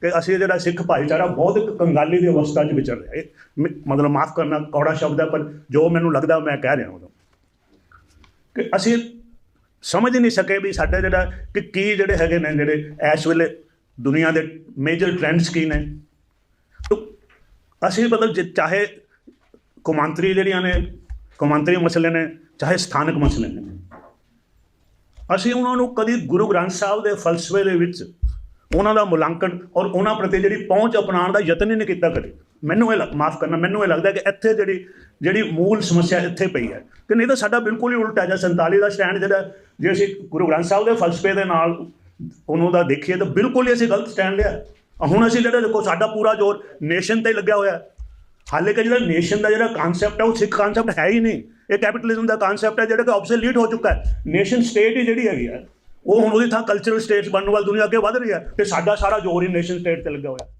ਕਿ ਅਸੀਂ ਜਿਹੜਾ ਸਿੱਖ ਭਾਈਚਾਰਾ ਬਹੁਤ ਇੱਕ ਕੰਗਾਲੀ ਦੀ ਅਵਸਥਾ 'ਚ ਵਿਚਰ ਰਿਹਾ। ਹੈ ਮਤਲਬ ਮਾਫ ਕਰਨਾ ਕੌੜਾ ਸ਼ਬਦ ਹੈ, ਪਰ ਜੋ ਮੈਨੂੰ ਲੱਗਦਾ ਮੈਂ ਕਹਿ ਰਿਹਾ ਉਦੋਂ। ਕਿ ਅਸੀਂ ਸਮਝ ਹੀ ਨਹੀਂ ਸਕੇ ਵੀ ਸਾਡਾ ਜਿਹੜਾ, ਕਿ ਕੀ ਜਿਹੜੇ ਹੈਗੇ ਨੇ ਜਿਹੜੇ ਇਸ ਵੇਲੇ ਦੁਨੀਆ ਦੇ ਮੇਜਰ ਟ੍ਰੈਂਡਸ ਕੀ ਨੇ। ਅਸੀਂ ਮਤਲਬ ਜੇ ਚਾਹੇ ਕੌਮਾਂਤਰੀ ਜਿਹੜੀਆਂ ਨੇ, ਕੌਮਾਂਤਰੀ ਮਸਲੇ ਨੇ, ਚਾਹੇ ਸਥਾਨਕ ਮਸਲੇ ਨੇ। ਅਸੀਂ ਉਹਨਾਂ ਨੂੰ ਕਦੀ ਗੁਰੂ ਗ੍ਰੰਥ ਸਾਹਿਬ ਦੇ ਫਲਸਫੇ ਦੇ ਵਿੱਚ ਉਹਨਾਂ ਦਾ ਮੁਲਾਂਕਣ ਔਰ ਉਹਨਾਂ ਪ੍ਰਤੀ ਜਿਹੜੀ ਪਹੁੰਚ ਅਪਣਾਉਣ ਦਾ ਯਤਨ ਹੀ ਨਹੀਂ ਕੀਤਾ ਕਦੇ। ਮੈਨੂੰ ਇਹ ਮਾਫ ਕਰਨਾ, ਮੈਨੂੰ ਇਹ ਲੱਗਦਾ ਕਿ ਇੱਥੇ ਜਿਹੜੀ ਜਿਹੜੀ ਮੂਲ ਸਮੱਸਿਆ ਇੱਥੇ ਪਈ ਹੈ। ਕਿ ਨਹੀਂ ਤਾਂ ਸਾਡਾ ਬਿਲਕੁਲ ਹੀ ਉਲਟਾ ਜਾਂ 47 ਦਾ ਸਟੈਂਡ ਜਿਹੜਾ ਜੇ ਅਸੀਂ ਗੁਰੂ ਗ੍ਰੰਥ ਸਾਹਿਬ ਦੇ ਫਲਸਫੇ ਦੇ ਨਾਲ ਉਹਨੂੰ ਦਾ ਦੇਖੀਏ ਤਾਂ ਬਿਲਕੁਲ ਹੀ ਅਸੀਂ ਗਲਤ ਸਟੈਂਡ ਲਿਆ। ਹੁਣ ਅਸੀਂ ਜਿਹੜਾ ਦੇਖੋ ਸਾਡਾ ਪੂਰਾ ਜ਼ੋਰ ਨੇਸ਼ਨ ਤੇ ਲੱਗਿਆ ਹੋਇਆ। ਹਾਲੇ ਕਿ ਜਿਹੜਾ ਨੇਸ਼ਨ ਦਾ ਜਿਹੜਾ ਕਨਸੈਪਟ ਹੈ, ਉਹ ਸਿੱਖ ਕਨਸੈਪਟ ਹੈ ਹੀ ਨਹੀਂ। ਇਹ ਕੈਪੀਟਲਿਜ਼ਮ ਦਾ ਕਨਸੈਪਟ ਹੈ ਜਿਹੜਾ ਕਿ ਆਬਸੋਲੀਟ ਹੋ ਚੁੱਕਾ ਹੈ। ਨੇਸ਼ਨ ਸਟੇਟ ਹੀ ਜਿਹੜੀ ਹੈਗੀ ਹੈ ਉਹ ਹੁਣ ਉਹਦੀ ਥਾਂ ਕਲਚਰਲ ਸਟੇਟਸ ਬਣਨ ਵਾਲੀ ਦੁਨੀਆ ਅੱਗੇ ਵਧ ਰਹੀ ਹੈ ਤੇ ਸਾਡਾ ਸਾਰਾ ਜ਼ੋਰ ਹੀ ਨੇਸ਼ਨ ਸਟੇਟ ਤੇ ਲੱਗਾ ਹੋਇਆ।